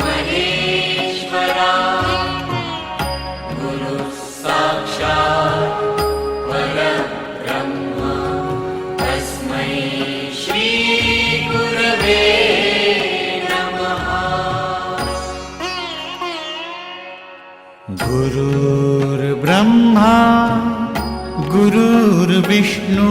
महेश्वरा। गुरुः साक्षात् तस्मै श्रीगुरवे नमः। गुरुर्ब्रह्मा गुरुर्विष्णु